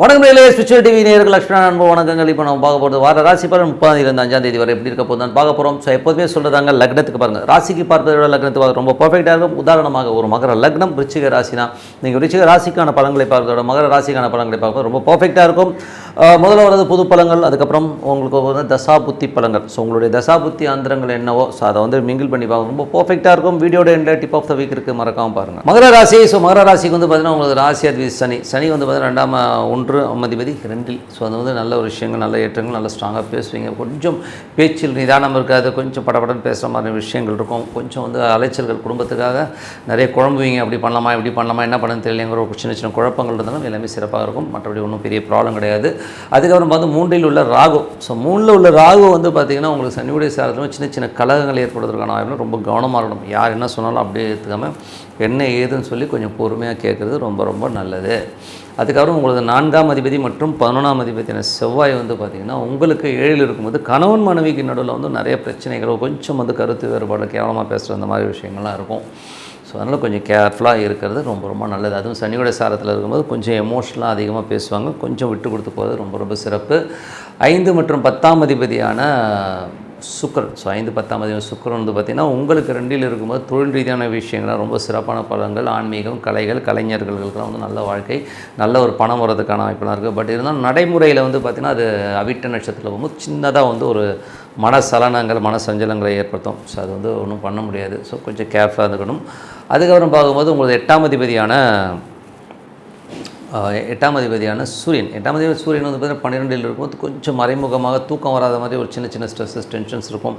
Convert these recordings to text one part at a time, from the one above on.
வணக்கம் நேர்களே spiritual TV நேர்கள் லட்சுமண அன்பு வணக்கங்கள். இப்போ நம்ம பார்க்க போகிறது வார ராசி பலன் முப்பதாம் தேதி அஞ்சாம் தேதி வரை எப்படி இருக்க போதும் பார்க்க போகிறோம் ஸோ எப்போதுமே சொல்கிறதாங்க லக்னத்துக்கு பாருங்கள் ராசிக்கு பார்ப்பதை விட லக்னத்துக்கு ரொம்ப பர்ஃபெக்டாக இருக்கும். உதாரணமாக ஒரு மகர லக்னம் ரிச்சிக ராசினா நீங்கள் ரிச்சிக ராசிக்கான பலன்களை பார்க்கறத விட மகர ராசிக்கான பலன்களை பார்க்க ரொம்ப பர்ஃபெக்டாக இருக்கும். முதல்ல வர்றது புது பழங்கள் அதுக்கப்புறம் உங்களுக்கு வந்து தசா புத்தி ஸோ உங்களுடைய தசா புத்தி ஆந்திரங்கள் என்னவோ ஸோ அதை வந்து மிங்கிள் பண்ணி பார்க்க ரொம்ப பர்ஃபெக்டாக இருக்கும். வீடியோட எண்ட டிப் ஆஃப் த வீக் இருக்குது மறக்காமல் பாருங்கள் மகர ராசி ஸோ மகர ராசிக்கு வந்து பார்த்தீங்கன்னா உங்களுக்கு ராசி அதிபதி சனி. சனி வந்து பார்த்தீங்கன்னா ரெண்டாம் ஒன்று அதிபதி ரெண்டில். ஸோ அது வந்து நல்ல ஒரு விஷயங்கள் நல்ல ஏற்றங்கள் நல்ல ஸ்ட்ராங்காக பேசுவீங்க. கொஞ்சம் பேச்சில் நிதானம் இருக்காது. கொஞ்சம் படபடன்னு பேசுகிற மாதிரி விஷயங்கள் இருக்கும். கொஞ்சம் வந்து அலைச்சல்கள் குடும்பத்துக்காக நிறைய குழம்புவீங்க. அப்படி பண்ணலாமா இப்படி பண்ணலாமா என்ன பண்ணுன்னு தெரியலங்கிற ஒரு சின்ன சின்ன குழப்பங்கள் இருந்தாலும் எல்லாமே சிறப்பாக இருக்கும். மற்றபடி ஒன்றும் பெரிய ப்ராப்ளம் கிடையாது. அதுக்கப்புறம் பார்த்து மூன்றில் உள்ள ராகு. ஸோ மூணில் உள்ள ராகு வந்து பார்த்திங்கன்னா உங்களுக்கு சனியுடைய சாரத்தில் சின்ன சின்ன கலகங்கள் ஏற்படுவதற்கான வாய்ப்பு ரொம்ப கவனமாக இருக்கணும். யார் என்ன சொன்னாலும் அப்படியே எடுத்துக்காமல் என்ன ஏதுன்னு சொல்லி கொஞ்சம் பொறுமையாக கேட்குறது ரொம்ப ரொம்ப நல்லது. அதுக்கப்புறம் உங்களது நான்காம் அதிபதி மற்றும் பதினொன்றாம் அதிபதியான செவ்வாய் வந்து பார்த்திங்கன்னா உங்களுக்கு ஏழில் இருக்கும்போது கணவன் மனைவிக்கு நடுவில் வந்து நிறைய பிரச்சனைகள் கொஞ்சம் வந்து கருத்து வேறுபாடு கேவலமாக பேசுகிற அந்த மாதிரி விஷயங்கள்லாம் இருக்கும். ஸோ அதனால் கொஞ்சம் கேர்ஃபுல்லாக இருக்கிறது ரொம்ப ரொம்ப நல்லது. அதுவும் சனியோட சாரத்தில் இருக்கும்போது கொஞ்சம் எமோஷனலாக அதிகமாக பேசுவாங்க. கொஞ்சம் விட்டு கொடுத்து போகிறது ரொம்ப ரொம்ப சிறப்பு. ஐந்து மற்றும் பத்தாம் அதிபதியான சுக்கரன். ஸோ ஐந்து பத்தாம் அதிபதி சுக்கரன் வந்து பார்த்திங்கன்னா உங்களுக்கு ரெண்டில் இருக்கும்போது தொழில் ரீதியான விஷயங்கள்லாம் ரொம்ப சிறப்பான பலன்கள். ஆன்மீகம் கலைகள் கலைஞர்களுக்கெல்லாம் வந்து நல்ல வாழ்க்கை நல்ல ஒரு பணம் வர்றதுக்கான வாய்ப்பெல்லாம் இருக்குது பட் இருந்தாலும் நடைமுறையில் வந்து பார்த்திங்கன்னா அது அவிட்ட நட்சத்திரத்தில் போகும்போது சின்னதாக வந்து ஒரு மனசலனங்கள் மனசஞ்சலங்களை ஏற்படுத்தும். ஸோ அது வந்து ஒன்றும் பண்ண முடியாது. ஸோ கொஞ்சம் கேர்ஃபுல்லாக இருந்துக்கணும். அதுக்கப்புறம் பார்க்கும்போது உங்களுக்கு எட்டாம் அதிபதியான எட்டாம் அதிபதியான சூரியன். எட்டாம் அதிபதி சூரியன் வந்து பார்த்தீங்கன்னா பன்னிரெண்டில் இருக்கும்போது கொஞ்சம் மறைமுகமாக தூக்கம் வராத மாதிரி ஒரு சின்ன சின்ன ஸ்ட்ரெஸ்ஸஸ் டென்ஷன்ஸ் இருக்கும்.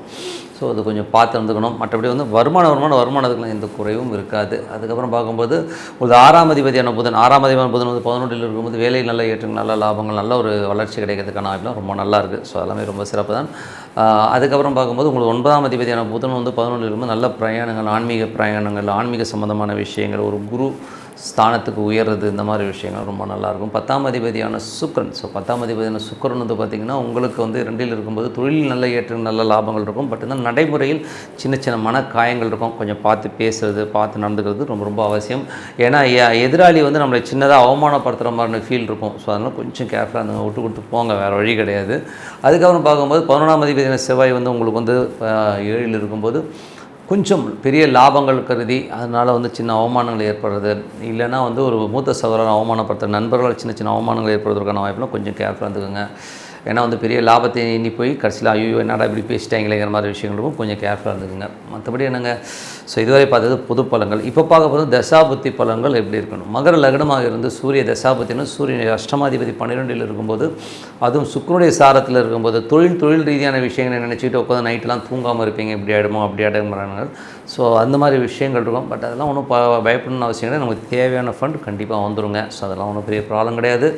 ஸோ அது கொஞ்சம் பார்த்து இருந்துக்கணும். மற்றபடி வந்து வருமான வருமானம் வருமானத்துக்குலாம் எந்த குறைவும் இருக்காது. அதுக்கப்புறம் பார்க்கும்போது ஒரு ஆறாம் அதிபதியான புதன் ஆறாம் அதிபதியான புதன் வந்து பதினொன்றில் இருக்கும்போது வேலை நல்ல ஏற்றங்கள் நல்ல லாபங்கள் நல்ல ஒரு வளர்ச்சி கிடைக்கிறதுக்கான வாய்ப்புலாம் ரொம்ப நல்லா இருக்குது ஸோ எல்லாமே ரொம்ப சிறப்பு தான். அதுக்கப்புறம் பார்க்கும்போது உங்களுக்கு ஒன்பதாம் அதிபதியான புதன் வந்து பதினொன்றில் இருக்கும்போது நல்ல பிரயாணங்கள் ஆன்மீக பிரயாணங்கள் ஆன்மீக சம்மந்தமான விஷயங்கள் ஒரு குரு ஸ்தானத்துக்கு உயர்றது இந்த மாதிரி விஷயங்கள் ரொம்ப நல்லாயிருக்கும். பத்தாம் அதிபதியான சுக்கரன். ஸோ பத்தாம் அதிபதியான சுக்கரன் வந்து பார்த்திங்கன்னா உங்களுக்கு வந்து ரெண்டில் இருக்கும்போது தொழில் நல்ல ஏற்ற நல்ல லாபங்கள் இருக்கும். பட் இந்த நடைமுறையில் சின்ன சின்ன மன காயங்கள் இருக்கும். கொஞ்சம் பார்த்து பேசுறது பார்த்து நடந்துக்கிறது ரொம்ப ரொம்ப அவசியம். ஏன்னா எ- எதிராளி வந்து நம்மளை சின்னதாக அவமானப்படுத்துகிற மாதிரி ஃபீல் இருக்கும். ஸோ அதனால் கொஞ்சம் கேர்ஃபுல்லாக அந்த விட்டு கொடுத்து போங்க. வேறு வழி கிடையாது. அதுக்கப்புறம் பார்க்கும்போது பதினொன்றாம் அதிபதியான செவ்வாய் வந்து உங்களுக்கு வந்து ஏழில் இருக்கும்போது கொஞ்சம் பெரிய லாபங்கள் கருதி அதனால் வந்து சின்ன அவமானங்கள் ஏற்படுறது. இல்லைன்னா வந்து ஒரு மூத்த சகோதரன் அவமானப்படுத்துகிற நண்பர்களால் சின்ன சின்ன அவமானங்கள் ஏற்படுவதற்கான வாய்ப்புலாம் கொஞ்சம் கேர்ஃபுல்லாக இருந்துக்கோங்க. ஏன்னா வந்து பெரிய லாபத்தை எண்ணி போய் கடைசியில் ஐயோ என்னடா இப்படி பேசிட்டாங்களேங்கிற மாதிரி விஷயங்களும் கொஞ்சம் கேர்ஃபுல்லாக இருந்துக்குங்க. மற்றபடி என்னங்க? ஸோ இதுவரை பார்த்தது பொது பலங்கள் இப்போ பார்க்க போது தசாபுத்தி பலங்கள் எப்படி இருக்கணும்? மகர லக்னமாக இருந்து சூரிய தசாபத்தினா சூரியன் அஷ்டமாதிபதி பன்னிரெண்டில் இருக்கும்போது அதுவும் சுக்கரனுடைய சாரத்தில் இருக்கும்போது தொழில் தொழில் ரீதியான விஷயங்களை நினச்சிக்கிட்டு உட்காந்து நைட்டெலாம் தூங்காமல் இருப்பீங்க. இப்படி ஆகிடுமோ அப்படி ஆகிடுங்கிறாங்க ஸோ அந்த மாதிரி விஷயங்கள் இருக்கும். பட் அதெல்லாம் ஒன்றும் ப பயப்படணும்னு அவசியம் கிடையாது. நமக்கு தேவையான ஃபண்ட் கண்டிப்பாக வந்துடுங்க ஸோ அதெல்லாம் ஒன்றும் பெரிய ப்ராப்ளம் கிடையாது.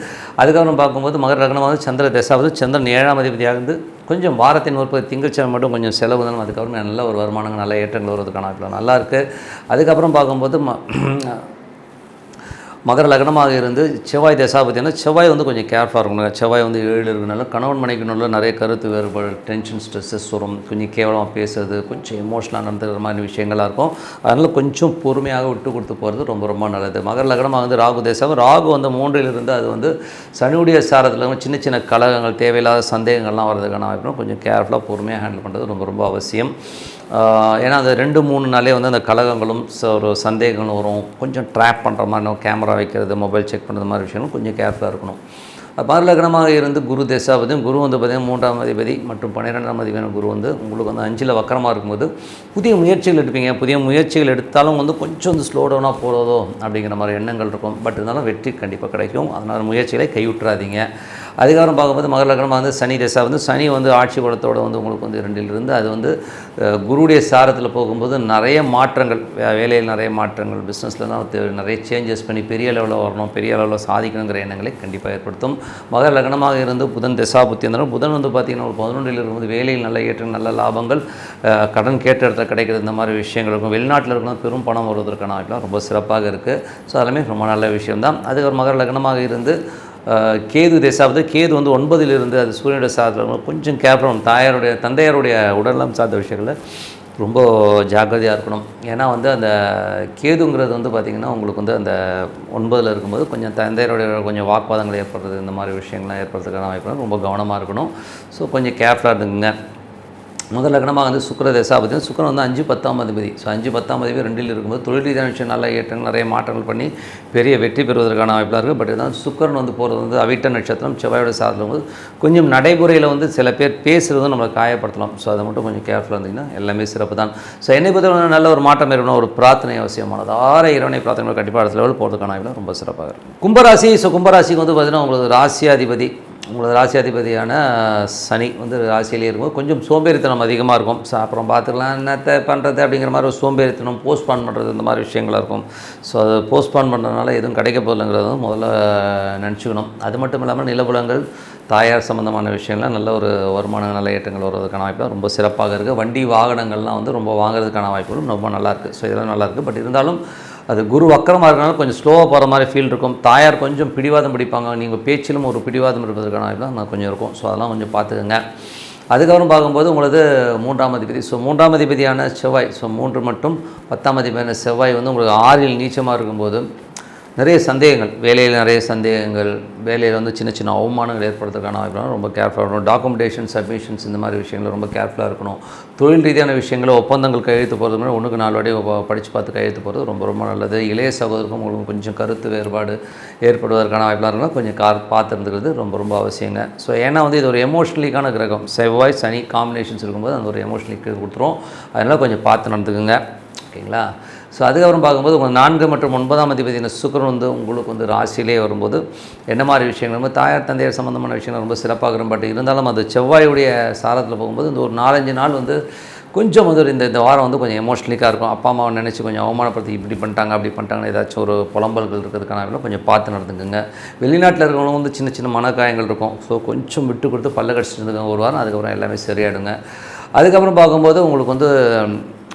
அதுக்கப்புறம் பார்க்கும்போது மகர லக்னமாக வந்து சந்திர தசாவது சந்திரன் ஏழாம் அதிபதியாக இருந்து கொஞ்சம் வாரத்தின் ஒரு திங்கட்கிழமை மட்டும் கொஞ்சம் செலவு தான் அதுக்கப்புறம் நல்ல ஒரு வருமானங்கள் நல்ல ஏற்றங்கள் வருவதற்கான வாய்ப்புகள் நல்லா இருக்குது அதுக்கப்புறம் பார்க்கும்போது ம மகர லக்னமாக இருந்து செவ்வாய் தசாபத்தினா செவ்வாய் வந்து கொஞ்சம் கேர்ஃபுல்லாக இருக்கணும். செவ்வாய் வந்து ஏழு இருக்கனால கணவன் மனைக்கு நல்ல நிறைய கருத்து வேறுபாடு டென்ஷன் ஸ்ட்ரெஸ்ஸஸ் வரும். கொஞ்சம் கேவலமாக பேசுறது கொஞ்சம் எமோஷனலாக நடந்துக்கிற மாதிரி விஷயங்களாக இருக்கும். அதனால் கொஞ்சம் பொறுமையாக விட்டு கொடுத்து போகிறது ரொம்ப ரொம்ப நல்லது. மகர லக்னமாக வந்து ராகு தேசம் ராகு வந்து மூன்றிலிருந்து அது வந்து சனியுடைய சாரத்தில் சின்ன சின்ன கழகங்கள் தேவையில்லாத சந்தேகங்கள்லாம் வர்றதுக்கான வாய்ப்பு கொஞ்சம் கேர்ஃபுல்லாக பொறுமையாக ஹேண்டில் பண்ணுறது ரொம்ப ரொம்ப அவசியம். ஏன்னா அந்த ரெண்டு மூணு நாளே வந்து அந்த கலகங்களும் ச- ஒரு சந்தேகங்களும் வரும். கொஞ்சம் ட்ராப் பண்ணுற மாதிரி கேமரா வைக்கிறது மொபைல் செக் பண்ணுறது மாதிரி விஷயங்களும் கொஞ்சம் கேர்ஃபுல்லாக இருக்கணும். மறுலக்னமாக இருந்து குரு தசாபதியும் குரு வந்து பார்த்திங்கன்னா மூன்றாம் அதிபதி மற்றும் பன்னிரெண்டாம் அதிபதியான குரு வந்து உங்களுக்கு வந்து அஞ்சில் வக்கரமாக இருக்கும்போது புதிய முயற்சிகள் எடுப்பீங்க. புதிய முயற்சிகள் எடுத்தாலும் வந்து கொஞ்சம் வந்து ஸ்லோ டவுனாக போகிறதோ அப்படிங்கிற மாதிரி எண்ணங்கள் இருக்கும். பட் இருந்தாலும் வெற்றி கண்டிப்பாக கிடைக்கும். அதனால் முயற்சிகளை கைவிட்டுறாதீங்க. அதுக்கப்புறம் பார்க்கும்போது மகர லக்னமாக வந்து சனி தசா வந்து சனி வந்து ஆட்சி குலத்தோடு வந்து உங்களுக்கு வந்து இரண்டிலிருந்து அது வந்து குருடைய சாரத்தில் போகும்போது நிறைய மாற்றங்கள் வேலையில் நிறைய மாற்றங்கள் பிஸ்னஸ்லாம் நிறைய சேஞ்சஸ் பண்ணி பெரிய லெவலில் வரணும் பெரிய அளவில் சாதிக்கணுங்கிற எண்ணங்களை கண்டிப்பாக ஏற்படுத்தும். மகர லக்னமாக இருந்து புதன் தசா புத்தி இருந்தாலும் புதன் வந்து பார்த்திங்கன்னா ஒரு பதினொன்றில் இருக்கும்போது வேலையில் நல்ல ஏற்றம் நல்ல லாபங்கள் கடன் கேட்ட இடத்துல கிடைக்கிறது இந்த மாதிரி விஷயங்கள் இருக்கும். வெளிநாட்டில் இருக்கணும் பெரும் பணம் வருவதற்கான வாய்ப்புலாம் ரொம்ப சிறப்பாக இருக்குது ஸோ அதெல்லாமே ரொம்ப நல்ல விஷயம்தான். அதுக்கு ஒரு மகர லக்னமாக இருந்து கேது தேசாவது கேது வந்து ஒன்பதிலிருந்து அது சூரியனுடைய சாதத்தில் கொஞ்சம் கேர்ஃபுல் தாயாருடைய தந்தையாருடைய உடல்நலம் சார்ந்த விஷயங்களில் ரொம்ப ஜாக்கிரதையாக இருக்கணும். ஏன்னா வந்து அந்த கேதுங்கிறது வந்து பார்த்திங்கன்னா உங்களுக்கு வந்து அந்த ஒன்பதில் இருக்கும்போது கொஞ்சம் தந்தையருடைய கொஞ்சம் வாக்குவாதங்கள் ஏற்படுறது இந்த மாதிரி விஷயங்கள்லாம் ஏற்படுறதுக்கான வாய்ப்பு ரொம்ப கவனமாக இருக்கணும். ஸோ கொஞ்சம் கேர்ஃபுல்லாக இருந்துங்க முதல் லக்னமாக வந்து சுக்கிர தசாபதி சுக்கரன் வந்து அஞ்சு பத்தாம் அதிபதி. ஸோ அஞ்சு பத்தாம் அதிபதி ரெண்டில் இருக்கும்போது தொழில் ரீதியான விஷயம் நல்ல ஏற்றங்கள் நிறைய மாற்றங்கள் பண்ணி பெரிய வெற்றி பெறுவதற்கான வாய்ப்பாக இருக்குது பட் இதான் சுக்கரன் வந்து போகிறது வந்து அவிட்ட நட்சத்திரம் செவ்வாயோட சாதத்தில் போது கொஞ்சம் நடைமுறையில் வந்து சில பேர் பேசுகிறதும் நம்மளை காயப்படுத்தலாம். ஸோ அதை மட்டும் கொஞ்சம் கேர்ஃபுல்லாக இருந்தீங்கன்னா எல்லாமே சிறப்பு தான். ஸோ என்னை பொறுத்தவரை நல்ல ஒரு மாற்றம் இருக்கணும் ஒரு பிரார்த்தனை அவசியமானது. ஆற இறைவனை பிரார்த்தனை கண்டிப்பாக அடுத்த போகிறதுக்கான வாய்ப்பு ரொம்ப சிறப்பாக இருக்கும் கும்பராசி ஸோ கும்பராசிக்கு வந்து பார்த்திங்கன்னா உங்களுக்கு ராசியாதிபதி உங்களோட ராசியாதிபதியான சனி வந்து ராசியிலே இருக்கும் கொஞ்சம் சோம்பேறித்தனம் அதிகமாக இருக்கும். ஸோ அப்புறம் பார்த்துக்கலாம் என்னத்தை பண்ணுறது அப்படிங்கிற மாதிரி ஒரு சோம்பேறித்தனம் போஸ்ட்பான் பண்ணுறது இந்த மாதிரி விஷயங்களாக இருக்கும். ஸோ அது போஸ்ட்பான் பண்ணுறதுனால எதுவும் கிடைக்க போதில்லைங்கிறத முதல்ல நினச்சிக்கணும். அது மட்டும் இல்லாமல் நிலபுலங்கள் தாயார் சம்மந்தமான விஷயங்கள்லாம் நல்ல ஒரு வருமான நல்ல ஏற்றங்கள் வருவதற்கான வாய்ப்பு ரொம்ப சிறப்பாக இருக்குது வண்டி வாகனங்கள்லாம் வந்து ரொம்ப வாங்குறதுக்கான வாய்ப்புகளும் ரொம்ப நல்லாயிருக்கு ஸோ இதெல்லாம் நல்லாயிருக்கு பட் இருந்தாலும் அது குரு வக்கரமாக இருக்கனால கொஞ்சம் ஸ்லோவாக போகிற மாதிரி ஃபீல் இருக்கும். தாயார் கொஞ்சம் பிடிவாதம் பிடிப்பாங்க. நீங்கள் பேச்சிலும் ஒரு பிடிவாதம் இருப்பதற்கான இதெல்லாம் தான் கொஞ்சம் இருக்கும். ஸோ அதெல்லாம் கொஞ்சம் பார்த்துக்கோங்க. அதுக்கப்புறம் பார்க்கும்போது உங்களது மூன்றாம் அதிபதி. ஸோ மூன்றாம் அதிபதியான செவ்வாய். ஸோ மூன்று மட்டும் பத்தாம் அதிபதியான செவ்வாய் வந்து உங்களுக்கு ஆறில் நீச்சமாக இருக்கும்போது நிறைய சந்தேகங்கள். வேலையில் நிறைய சந்தேகங்கள் வேலையில் வந்து சின்ன சின்ன அவமானங்கள் ஏற்படுறதுக்கான வாய்ப்பு ரொம்ப கேர்ஃபுல்லாக இருக்கணும். டாக்குமெண்டேஷன் சப்மிஷன்ஸ் இந்த மாதிரி விஷயங்கள் ரொம்ப கேர்ஃபுல்லாக இருக்கணும். தொழில் ரீதியான விஷயங்களை ஒப்பந்தங்கள் கையெழுத்து போகிறது மாதிரி ஒன்றுக்கு நாலு வாடி படித்து பார்த்து கையெழுத்து போகிறது ரொம்ப ரொம்ப நல்லது. இளைய சகோதரருக்கும் உங்களுக்கு கொஞ்சம் கருத்து வேறுபாடு ஏற்படுவதற்கான வாய்ப்பெலாம் இருந்தால் கொஞ்சம் கார் பார்த்துருந்துக்கிறது ரொம்ப ரொம்ப அவசியங்க. ஸோ ஏன்னா வந்து இது ஒரு எமோஷ்னலிக்கான கிரகம். செவ்வாய் சனி காம்பினேஷன்ஸ் இருக்கும்போது அந்த ஒரு எமோஷ்னலிக்கு கொடுத்துரும். அதனால் கொஞ்சம் பார்த்து நடந்துக்குங்க. ஓகேங்களா? ஸோ அதுக்கப்புறம் பார்க்கும்போது உங்கள் நான்கு மற்றும் ஒன்பதாம் அதிபதியான சுக்கரன் வந்து உங்களுக்கு வந்து ராசியிலே வரும்போது என்ன மாதிரி விஷயங்கள்? தாயார் தந்தையர் சம்மந்தமான விஷயங்கள் ரொம்ப சிறப்பாக இருக்கும். பட் இருந்தாலும் அது செவ்வாயுடைய சாரத்தில் போகும்போது இந்த ஒரு நாலஞ்சு நாள் வந்து கொஞ்சம் வந்து இந்த இந்த வாரம் வந்து கொஞ்சம் எமோஷ்னலிக்காக இருக்கும். அப்பா அம்மாவை நினச்சி கொஞ்சம் அவமானப்படுத்தி இப்படி பண்ணிட்டாங்க அப்படி பண்ணிட்டாங்கன்னு ஏதாச்சும் ஒரு புலம்பல்கள் இருக்கிறதுக்கான கொஞ்சம் பார்த்து நடந்துக்குங்க. வெளிநாட்டில் இருக்கிறவங்களும் வந்து சின்ன சின்ன மனக்காயங்கள் இருக்கும். ஸோ கொஞ்சம் விட்டு கொடுத்து பல்ல கடிச்சிட்டு இருந்துக்கோங்க. ஒரு வாரம் அதுக்கப்புறம் எல்லாமே சரியாயிடுங்க. அதுக்கப்புறம் பார்க்கும்போது உங்களுக்கு வந்து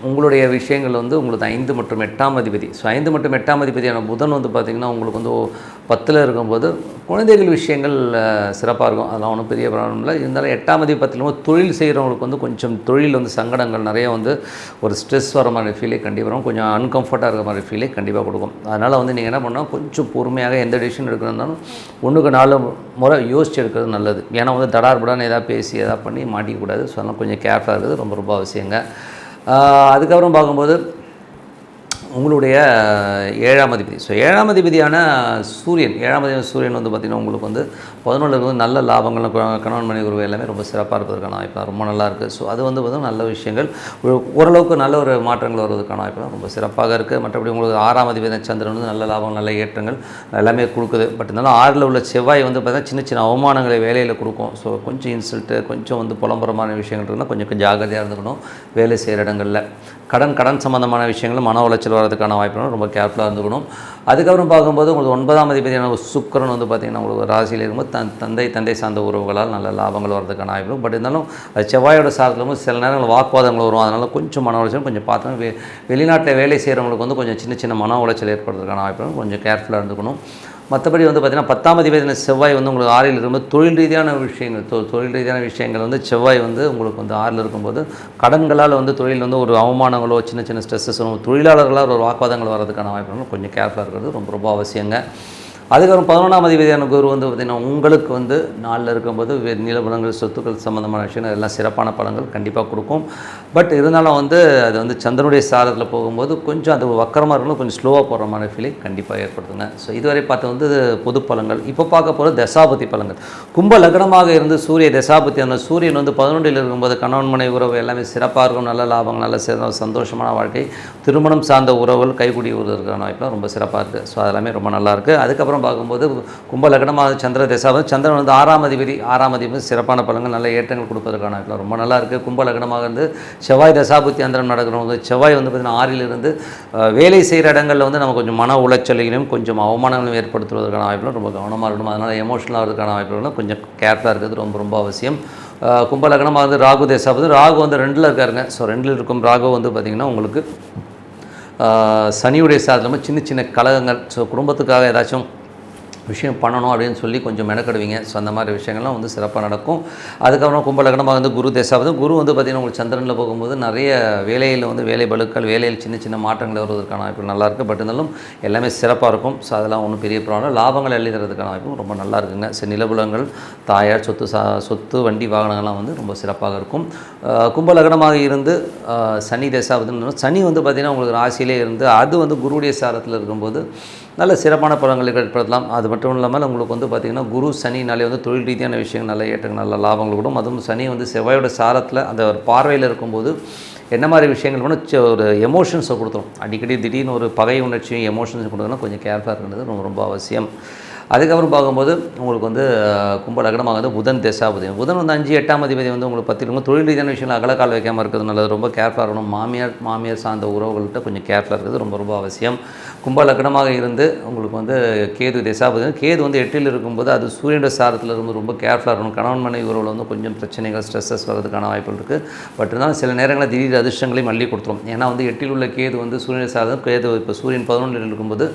உங்களுடைய விஷயங்கள் வந்து உங்களுக்கு ஐந்து மற்றும் எட்டாம் அதிபதி. ஸோ ஐந்து மற்றும் எட்டாம் அதிபதியான புதன் வந்து பார்த்திங்கன்னா உங்களுக்கு வந்து பத்தில் இருக்கும்போது குழந்தைகள் விஷயங்கள் சிறப்பாக இருக்கும். அதெல்லாம் ஒன்றும் பெரிய ப்ராப்ளம் இல்லை. இருந்தாலும் எட்டாம் அதிபதி பத்தில் தொழில் செய்கிறவங்களுக்கு வந்து கொஞ்சம் தொழில் வந்து சங்கடங்கள் நிறைய வந்து ஒரு ஸ்ட்ரெஸ் வர மாதிரி ஃபீலே கண்டிப்பாக வரும். கொஞ்சம் அன்கம்ஃபர்ட்டாக இருக்கிற மாதிரி ஃபீலே கண்டிப்பாக கொடுக்கும். அதனால் வந்து நீங்கள் என்ன பண்ணால் கொஞ்சம் பொறுமையாக எந்த டிசிஷன் எடுக்கிறதாலும் ஒன்றுக்கு நாலு முறை யோசிச்சு எடுக்கிறது நல்லது. ஏன்னா வந்து தடார்படான்னு எதாவது பேசி எதாவது பண்ணி மாட்டிக்கக்கூடாது ஸோ அதெல்லாம் கொஞ்சம் கேர்ஃபுல்லாக இருக்கிறது ரொம்ப ரொம்ப அவசியங்க. அதுக்கப்புறம் பார்க்கும்போது உங்களுடைய ஏழாம் அதிபதி. ஸோ ஏழாம் அதிபதியான சூரியன் ஏழாம் அதிபதி சூரியன் வந்து பார்த்திங்கன்னா உங்களுக்கு வந்து பதினொன்று வந்து நல்ல லாபங்கள் கணவன் மனைவி உறவு எல்லாமே ரொம்ப சிறப்பாக இருப்பதற்கான வாய்ப்பு ரொம்ப நல்லா இருக்குது ஸோ அது வந்து பார்த்திங்கன்னா நல்ல விஷயங்கள். ஓரளவுக்கு நல்ல ஒரு மாற்றங்கள் வருவதற்கான வாய்ப்பு ரொம்ப சிறப்பாக இருக்குது மற்றபடி உங்களுக்கு ஆறாம் அதிபதி சந்திரன் வந்து நல்ல லாபங்கள் நல்ல ஏற்றங்கள் எல்லாமே கொடுக்குது. பட் இருந்தாலும் ஆறில் உள்ள செவ்வாய் வந்து பார்த்திங்கன்னா சின்ன சின்ன அவமானங்களை வேலையில் கொடுக்கும். ஸோ கொஞ்சம் இன்சல்ட்டு கொஞ்சம் வந்து புலம்புறமான விஷயங்கள் இருந்தால் கொஞ்சம் கொஞ்சம் ஜாகிரதையாக இருந்துக்கணும் வேலை செய்கிற இடங்களில். கடன் கடன் சம்மந்தமான விஷயங்கள் மன உளைச்சல் வரதுக்கான வாய்ப்புகள் ரொம்ப கேர்ஃபுல்லாக இருந்துக்கணும். அதுக்கப்புறம் பார்க்கும்போது உங்களுக்கு ஒன்பதாம் அதிபதியான ஒரு வந்து பார்த்திங்கன்னா உங்களுக்கு ராசியில் இருக்கும்போது தன் தந்தை தந்தை சார்ந்த உறவுகளால் நல்ல லாபங்கள் வரதுக்கான வாய்ப்பு பட் இருந்தாலும் அது செவ்வாயோட சாரத்தில் வந்து சில நேரங்கள் வாக்குவாதங்கள் வரும். அதனால் கொஞ்சம் மன உளைச்சல் கொஞ்சம் பார்த்தோம் வெ வெளிநாட்டில் வேலை செய்கிறவங்களுக்கு வந்து கொஞ்சம் சின்ன சின்ன மன உளைச்சல் ஏற்படுறதுக்கான வாய்ப்பு கொஞ்சம் கேர்ஃபுல்லாக இருந்துக்கணும். மற்றபடி வந்து பார்த்திங்கன்னா பத்தாம் அதிபதியான செவ்வாய் வந்து உங்களுக்கு ஆறில் இருக்கும்போது தொழில் ரீதியான விஷயங்கள் தொ- தொழில் ரீதியான விஷயங்கள் வந்து செவ்வாய் வந்து உங்களுக்கு வந்து ஆறில் இருக்கும்போது கடன்களால் வந்து தொழில் வந்து ஒரு அவமானங்களோ சின்ன சின்ன ஸ்ட்ரெஸ்ஸஸ் தொழிலாளர்களால் ஒரு வாக்குவாதங்கள் வர்றதுக்கான வாய்ப்புகள் கொஞ்சம் கேர்ஃபுல்லாக இருக்கிறது ரொம்ப ரொம்ப அவசியங்க. அதுக்கப்புறம் பதினொன்றாம் அதிபதியான குரு வந்து பார்த்திங்கன்னா உங்களுக்கு வந்து நாளில் இருக்கும்போது நிலபலங்கள் சொத்துக்கள் சம்மந்தமான விஷயங்கள் எல்லாம் சிறப்பான பலங்கள் கண்டிப்பாக கொடுக்கும். பட் இருந்தாலும் வந்து அது வந்து சந்திரனுடைய சாரத்தில் போகும்போது கொஞ்சம் அது வக்கரமாக இருக்கணும் கொஞ்சம் ஸ்லோவாக போகிற மாதிரி ஃபீலிங் கண்டிப்பாக ஏற்படுத்துங்க. ஸோ இதுவரை பார்த்து வந்து பொது பலன்கள். இப்போ பார்க்க போகிற தசாபதி பழங்கள் கும்ப லக்னமாக இருந்து சூரிய தசாபதி அந்த சூரியன் வந்து பதினொன்றில் இருக்கும்போது கணவன் மனை உறவு எல்லாமே சிறப்பாக இருக்கும். நல்ல லாபம் நல்ல சிறந்த சந்தோஷமான வாழ்க்கை. திருமணம் சார்ந்த உறவுகள் கைகூடி இருக்கிற வாய்ப்புலாம் ரொம்ப சிறப்பாக இருக்குது ஸோ அதெல்லாமே ரொம்ப நல்லாயிருக்கு அதுக்கப்புறம் அதுக்கப்புறம் பார்க்கும்போது கும்ப லக்னமாக சந்திர தசாபதி சந்திரன் வந்து ஆறாம் அதிபதி ஆறாம் அதிபதி சிறப்பான பலங்கள் நல்ல ஏற்றங்கள் கொடுப்பதற்கான வாய்ப்புலாம் ரொம்ப நல்லா இருக்குது கும்ப லக்னமாக இருந்து செவ்வாய் தசாபுத்தி அந்தரம் நடக்கிறவங்க செவ்வாய் வந்து பார்த்திங்கன்னா ஆறிலிருந்து வேலை செய்கிற இடங்களில் வந்து நம்ம கொஞ்சம் மன உளைச்சலையும் கொஞ்சம் அவமானங்களும் ஏற்படுத்துவதற்கான வாய்ப்புகளும் ரொம்ப கவனமாக இருக்கணும். அதனால் எமோஷனலாக இருக்கிறதுக்கான வாய்ப்புகளும் கொஞ்சம் கேர்ஃபுல்லாக இருக்கிறது ரொம்ப ரொம்ப அவசியம். அஹ், வந்து ராகு தேசாபதி ராகு வந்து ரெண்டில் இருக்காருங்க. ஸோ ரெண்டில் இருக்கும் ராகு வந்து பார்த்திங்கன்னா உங்களுக்கு சனியுடைய சாதனமாக சின்ன சின்ன கலகங்கள் ஸோ குடும்பத்துக்காக ஏதாச்சும் விஷயம் பண்ணணும் அப்படின்னு சொல்லி கொஞ்சம் மெனக்கடுவீங்க. ஸோ அந்த மாதிரி விஷயங்கள்லாம் வந்து சிறப்பாக நடக்கும். அதுக்கப்புறம் கும்பலகணமாக வந்து குரு தேசாவது குரு வந்து பார்த்திங்கன்னா உங்களுக்கு சந்திரனில் போகும்போது நிறைய வேலையில் வந்து வேலை பலுக்கள் வேலையில் சின்ன சின்ன மாற்றங்கள் வருவதற்கான வாய்ப்பு நல்லாயிருக்கு பட் இருந்தாலும் எல்லாமே சிறப்பாக இருக்கும். ஸோ அதெல்லாம் ஒன்றும் பெரிய ப்ராப்ளம் லாபங்கள் எழுதி தரதுக்கான வாய்ப்பும் ரொம்ப நல்லா இருக்குங்க. சரி நிலபுலங்கள் தாயார் சொத்து சா சொத்து வண்டி வாகனங்கள்லாம் வந்து ரொம்ப சிறப்பாக இருக்கும். கும்பலகணமாக இருந்து சனி தேசாவதுன்னு சனி வந்து பார்த்திங்கன்னா உங்களுக்கு ராசியிலே இருந்து அது வந்து குருவுடைய சாரத்தில் இருக்கும்போது நல்ல சிறப்பான பலன்களை ஏற்படுத்தலாம். அது மட்டும் இல்லாமல் உங்களுக்கு வந்து பார்த்திங்கன்னா குரு சனினாலே வந்து தொழில் ரீதியான விஷயங்கள் நல்ல ஏற்றங்கள் நல்ல லாபங்கள் கூட அதுவும் சனி வந்து செவ்வாயோட சாரத்தில் அந்த ஒரு பார்வையில் இருக்கும்போது என்ன மாதிரி விஷயங்கள் வேணும் ஒரு எமோஷன்ஸை கொடுத்துரும். அடிக்கடி திடீர்னு ஒரு பகை உணர்ச்சியும் எமோஷன்ஸ் கொடுத்தோன்னா கொஞ்சம் கேர்ஃபுல்லாக இருக்கிறது ரொம்ப ரொம்ப அவசியம். அதுக்கப்புறம் பார்க்கும்போது உங்களுக்கு வந்து அஹ், கும்ப லக்னமாக வந்து புதன் தசாபதி புதன் வந்து அஞ்சு எட்டாம் அதிபதி வந்து உங்களுக்கு பற்றி தொழில் ரீதியான விஷயங்கள் அகலக்கால் வைக்காமல் இருக்கிறது நல்லது ரொம்ப கேர்ஃபுல்லாக இருக்கணும். மாமியார் மாமியார் சார்ந்த உறவுகள்கிட்ட கொஞ்சம் கேர்ஃபுல்லாக இருக்கிறது ரொம்ப ரொம்ப அவசியம். கும்ப லக்னமாக இருந்து உங்களுக்கு வந்து கேது திசாபதி. கேது வந்து எட்டில் இருக்கும்போது அது சூரியனோட சாரத்தில் இருந்து ரொம்ப கேர்ஃபுல்லாக இருக்கணும். கணவன் மனைவி உறவில் வந்து கொஞ்சம் பிரச்சனைகள் ஸ்ட்ரெஸ்ஸஸ் வர்றதுக்கான வாய்ப்புகள் இருக்குது பட் இருந்தாலும் சில நேரங்களில் திடீர் அதிர்ஷ்டங்களையும் மல்லி கொடுத்துரும். ஏன்னா வந்து எட்டில் உள்ள கேது வந்து சூரியன் சாதம் கேது இப்போ சூரியன் பதினொன்றில் இருக்கும்போது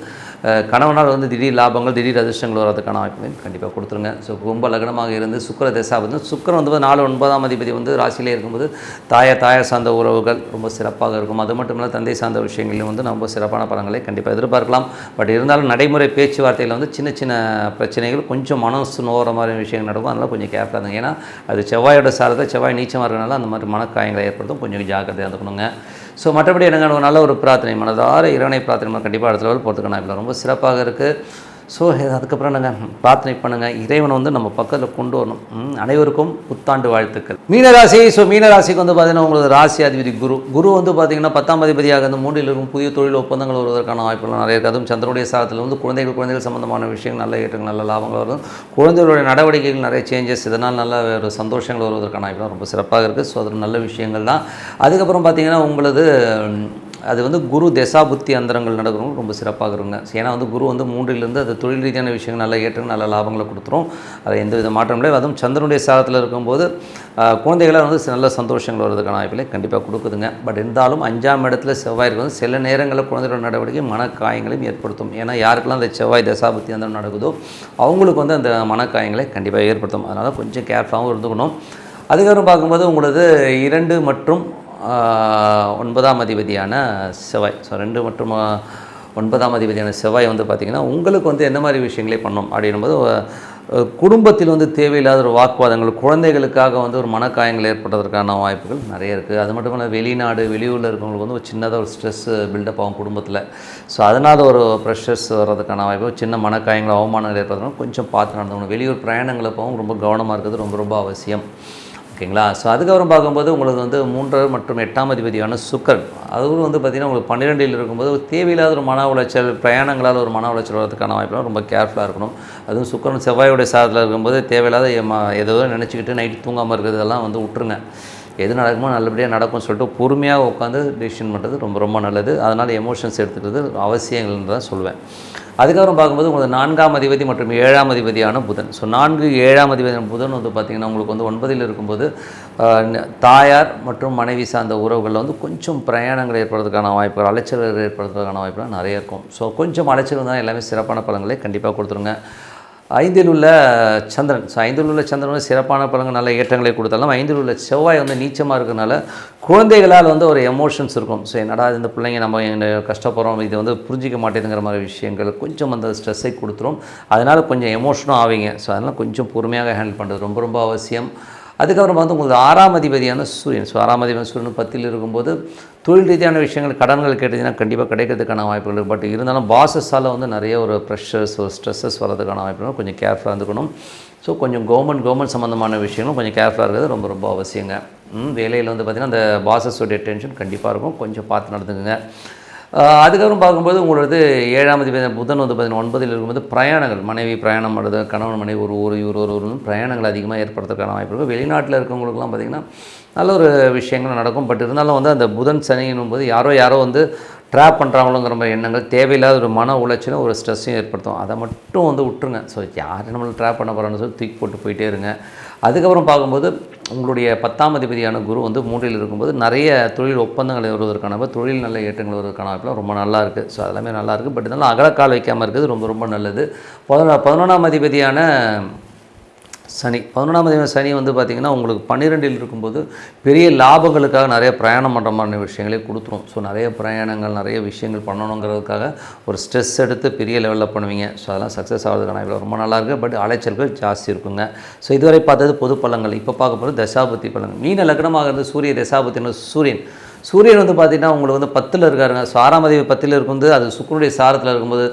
கணவனால் வந்து திடீர் லாபங்கள் திடீர் அதிர்ஷ்டங்கள் வர்றதுக்கான வாய்ப்புகள் கண்டிப்பாக கொடுத்துருங்க. ஸோ கும்ப லக்னமாக இருந்து சுக்கர திசாபதி. சுக்கிரன் வந்து நாலு ஒன்பதாம் அதிபதி வந்து ராசியிலே இருக்கும்போது தாய தாயார் சார்ந்த உறவுகள் ரொம்ப சிறப்பாக இருக்கும். அது மட்டும் இல்லை தந்தை சார்ந்த விஷயங்களையும் வந்து ரொம்ப சிறப்பான பலங்களை கண்டிப்பாக எதிர்பார்க்கலாம். பட் இருந்தாலும் நடைமுறை பேச்சுவார்த்தையில் வந்து சின்ன சின்ன பிரச்சனைகள் கொஞ்சம் மனசு நோகிற மாதிரி விஷயங்கள் நடக்கும். அதனால் கொஞ்சம் கேர்ஃபுல்லாக இருங்க ஏன்னா அது செவ்வாயோட சாரத்தை செவ்வாய் நீச்சமாக இருக்கிறனால அந்த மாதிரி மனக்காயங்களை ஏற்படுத்தும். கொஞ்சம் ஜாக்கிரதையாக இருந்துக்கணுங்க. ஸோ மற்றபடி எனக்கு நல்ல ஒரு பிரார்த்தனை. மனதார இறைவனை பிரார்த்தனை கண்டிப்பாக அடுத்த லெவல் போகிறதுக்கு நான் ரொம்ப சிறப்பாக இருக்குது ஸோ அதுக்கப்புறம் நாங்கள் பிரார்த்தனை பண்ணுங்கள் இறைவனை வந்து நம்ம பக்கத்தில் கொண்டு வரணும். அனைவருக்கும் புத்தாண்டு வாழ்த்துக்கள். மீனராசி ஸோ மீனராசிக்கு வந்து பார்த்தீங்கன்னா உங்களுக்கு ராசி அதிபதி குரு. குரு வந்து பார்த்தீங்கன்னா பத்தாம் அதிபதியாக இந்த மூன்றில் இருக்கும் புதிய தொழில் ஒப்பந்தங்கள் வருவதற்கான வாய்ப்புகள் நிறைய இருக்குது. அதுவும் சந்திரனுடைய சாதத்தில் வந்து குழந்தைகள் குழந்தைகள் சம்பந்தமான விஷயங்கள் நல்ல ஏற்றங்கள் நல்ல லாபங்கள் வரும் குழந்தைகளுடைய நடவடிக்கைகள் நிறைய சேஞ்சஸ் இதனால் நல்ல ஒரு சந்தோஷங்கள் வருவதற்கான வாய்ப்புகள் ரொம்ப சிறப்பாக இருக்குது ஸோ அது நல்ல விஷயங்கள் தான். அதுக்கப்புறம் பார்த்தீங்கன்னா உங்களது அது வந்து குரு தசாபுத்தி அந்தரங்கள் நடக்கிறவங்க ரொம்ப சிறப்பாக இருங்க ஏன்னா வந்து குரு வந்து மூன்றிலிருந்து அது தொழில் ரீதியான விஷயங்கள் நல்லா ஏற்று நல்ல லாபங்களை கொடுத்துரும். அது எந்த வித மாற்றம் இல்லை. அதுவும் சந்திரனுடைய சாதத்தில் இருக்கும்போது குழந்தைகளாக வந்து நல்ல சந்தோஷங்கள் வருதுக்கான வாய்ப்பில் கண்டிப்பாக கொடுக்குதுங்க. பட் இருந்தாலும் அஞ்சாம் இடத்துல செவ்வாய் வந்து சில நேரங்களில் குழந்தைகளோட நடவடிக்கை மனக்காயங்களையும் ஏற்படுத்தும். ஏன்னா யாருக்கெல்லாம் அந்த செவ்வாய் தசாபுத்தி அந்தரம் நடக்குதோ அவங்களுக்கு வந்து அந்த மனக்காயங்களை கண்டிப்பாக ஏற்படுத்தும். அதனால் கொஞ்சம் கேர்ஃபுல்லாகவும் இருந்துக்கணும். அதுக்கப்புறம் பார்க்கும்போது உங்களது இரண்டு மற்றும் ஒன்பதாம் அதிபதியான செவ்வாய். ஸோ ரெண்டு மற்றும் ஒன்பதாம் அதிபதியான செவ்வாய் வந்து பார்த்திங்கன்னா உங்களுக்கு வந்து என்ன மாதிரி விஷயங்களே பண்ணும் அப்படின்னும்போது போது குடும்பத்தில் வந்து தேவையில்லாத ஒரு வாக்குவாதங்கள் குழந்தைகளுக்காக வந்து ஒரு மனக்காயங்கள் ஏற்படுறதுக்கான வாய்ப்புகள் நிறைய இருக்குது அது மட்டும் இல்லை வெளிநாடு வெளியூரில் இருக்கவங்களுக்கு வந்து ஒரு சின்னதாக ஒரு ஸ்ட்ரெஸ் பில்டப் ஆகும் குடும்பத்தில். ஸோ அதனால் ஒரு ப்ரெஷர்ஸ் வர்றதுக்கான வாய்ப்பு சின்ன மனக்காயங்கள் அவமானங்கள் ஏற்படுறதுனால கொஞ்சம் பார்த்து நடந்துக்கணும். வெளியூர் பிரயாணங்களை போகவும் ரொம்ப கவனமாக இருக்கிறது ரொம்ப ரொம்ப அவசியம். ஓகேங்களா? ஸோ அதுக்கப்புறம் பார்க்கும்போது உங்களுக்கு வந்து மூன்று மற்றும் எட்டாம் அதிபதியான சுக்கரன். அதுவும் வந்து பார்த்திங்கன்னா உங்களுக்கு பன்னிரெண்டில் இருக்கும்போது ஒரு தேவையில்லாத ஒரு மன உளைச்சல் பிரயாணங்களால் ஒரு மன உளைச்சல் வரதுக்கான வாய்ப்புலாம் ரொம்ப கேர்ஃபுல்லாக இருக்கணும். அதுவும் சுக்கரன் செவ்வாயுடைய சாதத்தில் இருக்கும்போது தேவையில்லாத ஏமா- ஏதோ நினச்சிக்கிட்டு நைட்டு தூங்காமல் இருக்கிறதெல்லாம் வந்து விட்டுருங்க எது நடக்குமோ நல்லபடியாக நடக்கும்னு சொல்லிட்டு பொறுமையாக உட்காந்து டிசிஷன் பண்ணுறது ரொம்ப ரொம்ப நல்லது. அதனால் எமோஷன்ஸ் எடுத்துக்கிறது அவசியங்கள்னு தான் சொல்லுவேன் அதுக்கப்புறம் பார்க்கும்போது உங்களுக்கு நான்காம் அதிபதி மற்றும் ஏழாம் அதிபதியான புதன். ஸோ நான்கு ஏழாம் அதிபதியான புதன் வந்து பார்த்திங்கன்னா உங்களுக்கு வந்து ஒன்பதில் இருக்கும்போது தாயார் மற்றும் மனைவி சார்ந்த உறவுகளில் வந்து கொஞ்சம் பிரயாணங்கள் ஏற்படுறதுக்கான வாய்ப்புகள் அலைச்சல்கள் ஏற்படுறதுக்கான வாய்ப்புகள் நிறைய இருக்கும். ஸோ கொஞ்சம் அலைச்சல் தான் எல்லாமே சிறப்பான பலன்களை கண்டிப்பாக கொடுத்துருங்க. ஐந்தில் உள்ள சந்திரன். ஸோ ஐந்தில் உள்ள சந்திரன் வந்து சிறப்பான பலங்கள் நல்ல ஏற்றங்களை கொடுத்தாலும் ஐந்தில் உள்ள செவ்வாய் வந்து நீச்சமாக இருக்கிறனால குழந்தைகளால் வந்து ஒரு எமோஷன்ஸ் இருக்கும். ஸோ என்னடா இந்த பிள்ளைங்க நம்ம கஷ்டப்படுறோம் இது வந்து புரிஞ்சிக்க மாட்டேதுங்கிற மாதிரி விஷயங்கள் கொஞ்சம் அந்த ஸ்ட்ரெஸ்ஸை கொடுத்துரும். அதனால் கொஞ்சம் எமோஷனும் ஆவீங்க. ஸோ அதனால் கொஞ்சம் பொறுமையாக ஹேண்டில் பண்ணுறது ரொம்ப ரொம்ப அவசியம். அதுக்கப்புறம் வந்து உங்களுக்கு ஆறாம் அதிபதியான சூரியன். ஸோ ஆறாம் அதிபதி சூரியன் பத்தில் இருக்கும்போது தொழில் ரீதியான விஷயங்கள் கடன்கள் கேட்டதுன்னா கண்டிப்பாக கிடைக்கிறதுக்கான வாய்ப்புகள் பட் இருந்தாலும் பாசஸால் வந்து நிறைய ஒரு ப்ரெஷர்ஸ் ஒரு ஸ்ட்ரெஸ்ஸஸ் வரதுக்கான வாய்ப்புகள் கொஞ்சம் கேர்ஃபுல்லாக இருந்துக்கணும். ஸோ கொஞ்சம் கவர்மெண்ட் கவர்மெண்ட் சம்மந்தமான விஷயங்களும் கொஞ்சம் கேர்ஃபுல்லாக இருக்கிறது ரொம்ப ரொம்ப அவசியங்க. ம், வேலையில் வந்து பார்த்திங்கன்னா அந்த பாசஸோடைய டென்ஷன் கண்டிப்பாக இருக்கும். கொஞ்சம் பார்த்து நடந்துக்குங்க. அதுக்கப்புறம் பார்க்கும்போது உங்களது ஏழாம் புதன் வந்து பார்த்தீங்கன்னா ஒன்பதில் இருக்கும்போது பிரயாணங்கள் மனைவி பிரயாணம் பண்ணுறது கணவன் மனைவி ஒரு ஊர் இவர் ஒரு ஊர்னு பிரயாணங்கள் அதிகமாக ஏற்படுறதுக்கான வாய்ப்பு இருக்குது வெளிநாட்டில் இருக்கவங்களுக்குலாம் பார்த்திங்கன்னா நல்ல ஒரு விஷயங்கள் நடக்கும். பட் இருந்தாலும் வந்து அந்த புதன் சனின்னும் போது யாரோ யாரோ வந்து ட்ராப் பண்ணுறாங்களோங்கிற மாதிரி எண்ணங்கள் தேவையில்லாத ஒரு மன உளைச்சலும் ஒரு ஸ்ட்ரெஸ்ஸையும் ஏற்படுத்தும். அதை மட்டும் வந்து விட்டுருங்க. ஸோ யார் நம்மளை ட்ராப் பண்ண போகிறான்னு சொல்லி தூக்கி போட்டு போயிட்டே இருங்க. அதுக்கப்புறம் பார்க்கும்போது உங்களுடைய பத்தாம் அதிபதியான குரு வந்து மூன்றில் இருக்கும்போது நிறைய தொழில் ஒப்பந்தங்கள் வருவதற்கான வாய்ப்பு, தொழில் நல்ல ஏற்றங்கள் வருவதற்கான வாய்ப்புலாம் ரொம்ப நல்லா இருக்குது ஸோ அதெல்லாமே நல்லா இருக்குது பட் இருந்தாலும் அகலக்கால் வைக்காமல் இருக்கிறது ரொம்ப ரொம்ப நல்லது. பதினொ பதினொன்றாம் அதிபதியான சனி. பதினொன்றாம் தேதி சனி வந்து பார்த்திங்கன்னா உங்களுக்கு பன்னிரெண்டில் இருக்கும்போது பெரிய லாபங்களுக்காக நிறைய பிரயாணம் பண்ணுற மாதிரி விஷயங்களே கொடுத்துரும். ஸோ நிறைய பிரயாணங்கள் நிறைய விஷயங்கள் பண்ணணுங்கிறதுக்காக ஒரு ஸ்ட்ரெஸ் எடுத்து பெரிய லெவலில் பண்ணுவீங்க. ஸோ அதெல்லாம் சக்ஸஸ் ஆகிறதுக்கான இவ்வளோ ரொம்ப நல்லா இருக்குது பட் அலைச்சல்கள் ஜாஸ்தி இருக்குங்க. ஸோ இதுவரை பார்த்தது பொது பழங்கள் இப்போ பார்க்க போகிறது தசாபதி பழங்கள் மீன லக்னமாகிறது சூரிய தசாபுத்தின்னு சூரியன். சூரியன் வந்து பார்த்திங்கன்னா உங்களுக்கு வந்து பத்தில் இருக்காருங்க. சாராமதிவு பத்தில் இருக்கும்போது அது சுக்கருடைய சாரத்தில் இருக்கும்போது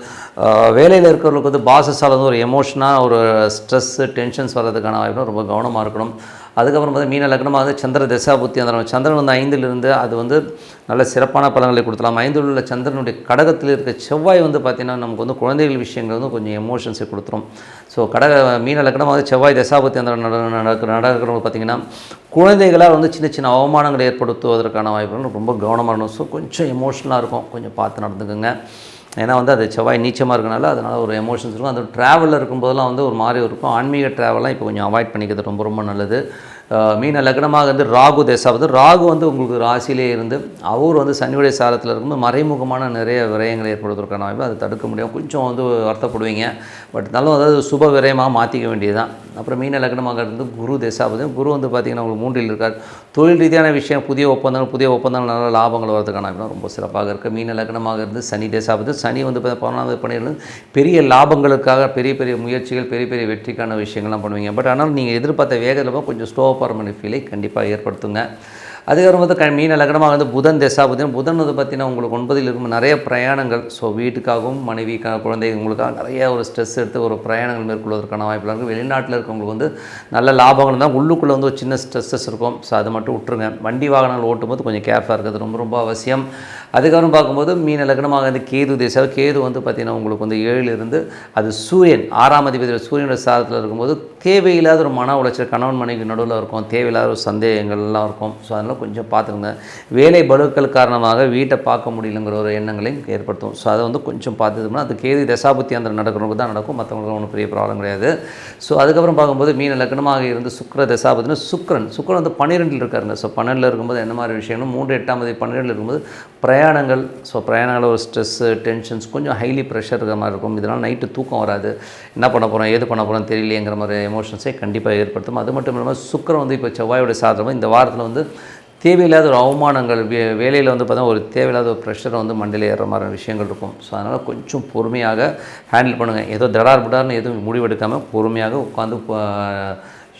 வேலையில் இருக்கிறவங்களுக்கு வந்து பாசஸால் வந்து ஒரு எமோஷனாக ஒரு ஸ்ட்ரெஸ்ஸு டென்ஷன்ஸ் வர்றதுக்கான வாய்ப்பு ரொம்ப கவனமாக இருக்கணும். அதுக்கப்புறம் பார்த்தீங்கன்னா மீன லக்னமாக வந்து சந்திர தசாபுத்தி அந்த சந்திரன் வந்து ஐந்திலிருந்து அது வந்து நல்ல சிறப்பான பலன்களை கொடுத்தலாம். ஐந்தில் உள்ள சந்திரனுடைய கடகத்தில் இருக்க செவ்வாய் வந்து பார்த்திங்கன்னா நமக்கு வந்து குழந்தைகள் விஷயங்கள் வந்து கொஞ்சம் எமோஷன்ஸை கொடுத்துரும். ஸோ கடக மீன லக்னமாக வந்து செவ்வாய் தசாபுத்தி அந்த நடக்கிற நடக்கிறவங்க பார்த்திங்கன்னா குழந்தைகளால் வந்து சின்ன சின்ன அவமானங்களை ஏற்படுத்துவதற்கான வாய்ப்புகள் ரொம்ப கவனமாக இருக்கணும். ஸோ கொஞ்சம் எமோஷனலாக இருக்கும். கொஞ்சம் பார்த்து நடந்துக்குங்க. ஏன்னா வந்து அது செவ்வாய் நீச்சமாக இருக்கனால அதனால் ஒரு எமோஷன்ஸ் இருக்கும். அந்த ட்ராவலில் இருக்கும்போதெல்லாம் வந்து ஒரு மாதிரி இருக்கும். ஆன்மீக ட்ராவலாம் இப்போ கொஞ்சம் அவாய்ட் பண்ணிக்கிறது ரொம்ப ரொம்ப நல்லது. மீன லக்னமாக வந்து ராகு தேசாவது ராகு வந்து உங்களுக்கு ராசியிலே இருந்து அவர் வந்து சனியுடைய சாரத்தில் இருக்கும்போது மறைமுகமான நிறைய விரயங்கள் ஏற்படுவதற்கான வாய்ப்பு. அதை தடுக்க முடியும். கொஞ்சம் வந்து வருத்தப்படுவீங்க. பட் இருந்தாலும் அதாவது சுப விரயமாக மாற்றிக்க வேண்டியதுதான். அப்புறம் மீன லக்னமாக இருந்து குரு தேசாவது குரு வந்து பார்த்திங்கன்னா உங்களுக்கு மூன்றில் இருக்கார். தொழில் ரீதியான விஷயம் புதிய ஒப்பந்தங்கள் புதிய ஒப்பந்தங்கள் நல்ல லாபங்கள் வரதுக்கான ரொம்ப சிறப்பாக இருக்குது மீன லக்னமாக இருந்து சனி தேசாவது சனி வந்து இப்போ பதினொன்றாவது பணியிலிருந்து பெரிய லாபங்களுக்காக பெரிய பெரிய முயற்சிகள் பெரிய பெரிய வெற்றிக்கான விஷயங்கள்லாம் பண்ணுவீங்க. பட் ஆனால் நீங்கள் எதிர்பார்த்த வேகத்தில் கொஞ்சம் ஸ்லோ பர்மனி ஃபீலை கண்டிப்பாக ஏற்படுத்துங்க. அதுக்கப்புறம் வந்து க மீன லக்னமாக வந்து புதன் தசாபுதன் புதன். வந்து பார்த்திங்கன்னா உங்களுக்கு ஒன்பதில் இருக்கும். நிறைய பிரயாணங்கள். ஸோ வீட்டுக்காகவும் மனைவிக்காக குழந்தைங்களுக்காக நிறைய ஒரு ஸ்ட்ரெஸ் எடுத்து ஒரு பிரயாணங்கள் மேற்கொள்வதற்கான வாய்ப்புகள் இருக்குது வெளிநாட்டில் இருக்கவங்களுக்கு வந்து நல்ல லாபங்கள் தான் உள்ளுக்குள்ளே வந்து ஒரு சின்ன ஸ்ட்ரெஸ்ஸஸ் இருக்கும். ஸோ அதை மட்டும் விட்டுருங்க. வண்டி வாகனங்கள் ஓட்டும்போது கொஞ்சம் கேர்ஃபுல்லாக இருக்கிறது ரொம்ப ரொம்ப அவசியம். அதுக்கப்புறம் பார்க்கும்போது மீன லக்னமாக வந்து கேது தேசம். கேது வந்து பார்த்திங்கன்னா உங்களுக்கு வந்து ஏழில் இருந்து அது சூரியன் ஆறாம் அதிபதியில் சூரியனோட சாதத்தில் இருக்கும்போது தேவையில்லாத ஒரு மன உளைச்சல் கணவன் மனைவிக்கு நடுவில் இருக்கும் தேவையில்லாத ஒரு சந்தேகங்கள்லாம் இருக்கும். ஸோ அதனால் கொஞ்சம் பார்த்துருங்க வேலை பலுக்கள் காரணமாக வீட்டை பார்க்க முடியலங்கிற ஒரு எண்ணங்களையும் ஏற்படுத்தும். ஸோ அதை வந்து கொஞ்சம் பார்த்துட்டோம்னா அது கேது தசாபுத்தி அந்த நடக்கிறவங்க தான் நடக்கும். மற்றவங்களுக்கு ஒன்றும் பெரிய ப்ராப்ளம் கிடையாது. ஸோ அதுக்கப்புறம் பார்க்கும்போது மீன லக்னமாக இருந்து சுக்கர தசாபத்தினா சுக்கரன். சுக்கரன் வந்து பன்னிரெண்டில் இருக்காருங்க. ஸோ பன்னெண்டில் இருக்கும்போது என்ன மாதிரி விஷயம்னா மூன்று எட்டாம் தேதி பன்னிரெண்டில் இருக்கும்போது பிரயாணங்கள் ஸோ பிரயாணங்களில் ஒரு ஸ்ட்ரெஸ்ஸு டென்ஷன்ஸ் கொஞ்சம் ஹைலி ப்ரெஷர் இருக்கிற மாதிரி இருக்கும். இதனால் நைட்டு தூக்கம் வராது. என்ன பண்ண போகிறோம் ஏது பண்ண போகிறோம் தெரியலையேங்கிற மாதிரி எமோஷன்ஸே கண்டிப்பாக ஏற்படுத்தும். அது மட்டும் இல்லாமல் சுக்கரம் வந்து இப்போ செவ்வாயோட சாதனம் இந்த வாரத்தில் வந்து தேவையில்லாத ஒரு அவமானங்கள் வே வேலையில் வந்து பார்த்தா ஒரு தேவையில்லாத ஒரு ப்ரெஷரை வந்து மண்டியில் ஏறுற மாதிரி விஷயங்கள் இருக்கும். ஸோ அதனால் கொஞ்சம் பொறுமையாக ஹேண்டில் பண்ணுங்கள் ஏதோ தடார் புடார்னு எதுவும் முடிவெடுக்காமல் பொறுமையாக உட்காந்து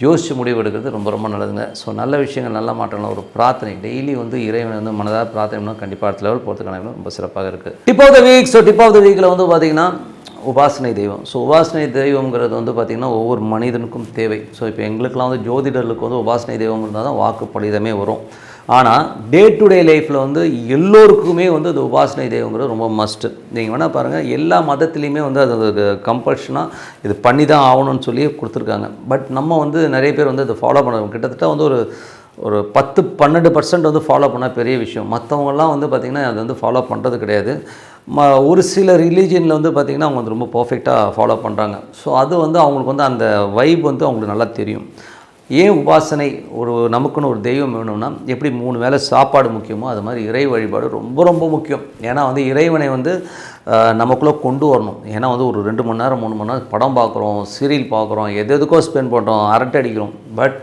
யோசித்து முடிவு எடுக்கிறது ரொம்ப ரொம்ப நல்லதுங்க. ஸோ நல்ல விஷயங்கள் நல்ல மாற்றங்கள் ஒரு பிரார்த்தனை. டெய்லி வந்து இறைவனை வந்து மனதாக பிரார்த்தனை பண்ணால் கண்டிப்பாக அடுத்த லெவல் போகிறதுக்கான ரொம்ப சிறப்பாக இருக்குது tip of the week so tip of the வீக்கில் வந்து பார்த்திங்கன்னா உபாசனை தெய்வம். ஸோ உபாசனை தெய்வங்கிறது வந்து பார்த்திங்கன்னா ஒவ்வொரு மனிதனுக்கும் தேவை. ஸோ இப்போ எங்களுக்கெல்லாம் வந்து ஜோதிடர்களுக்கு வந்து உபாசனை தெய்வம் இருந்தால் தான் வாக்கு பலிதமே வரும். ஆனால் டே டு டே லைஃப்பில் வந்து எல்லோருக்குமே வந்து அது உபாசனை தெய்வங்கிறது ரொம்ப மஸ்ட்டு நீங்கள் வேணால் பாருங்கள் எல்லா மதத்துலேயுமே வந்து அது ஒரு கம்பல்ஷனாக இது பண்ணி தான் ஆகணும்னு சொல்லி கொடுத்துருக்காங்க. பட் நம்ம வந்து நிறைய பேர் வந்து அதை ஃபாலோ பண்ணுறோம் கிட்டத்தட்ட வந்து ஒரு ஒரு பத்து பன்னெண்டு பர்சன்ட் வந்து ஃபாலோ பண்ணால் பெரிய விஷயம். மற்றவங்கலாம் வந்து பார்த்திங்கன்னா அது வந்து ஃபாலோ பண்ணுறது கிடையாது. ம ஒரு சில ரிலீஜியனில் வந்து பார்த்திங்கன்னா அவங்க வந்து ரொம்ப பர்ஃபெக்டாக ஃபாலோ பண்ணுறாங்க ஸோ அது வந்து அவங்களுக்கு வந்து அந்த வைப் வந்து அவங்களுக்கு நல்லா தெரியும். ஏன் உபாசனை ஒரு நமக்குன்னு ஒரு தெய்வம் வேணும்னா எப்படி மூணு வேளை சாப்பாடு முக்கியமோ அது மாதிரி இறை வழிபாடு ரொம்ப ரொம்ப முக்கியம். ஏன்னா வந்து இறைவனை வந்து நமக்குள்ளே கொண்டு வரணும். ஏன்னா வந்து ஒரு ரெண்டு மணி நேரம் மூணு மணி நேரம் படம் பார்க்குறோம் சீரியல் பார்க்குறோம் எது எதுக்கோ ஸ்பெண்ட் பண்ணுறோம் அரட்டை அடிக்கிறோம். பட்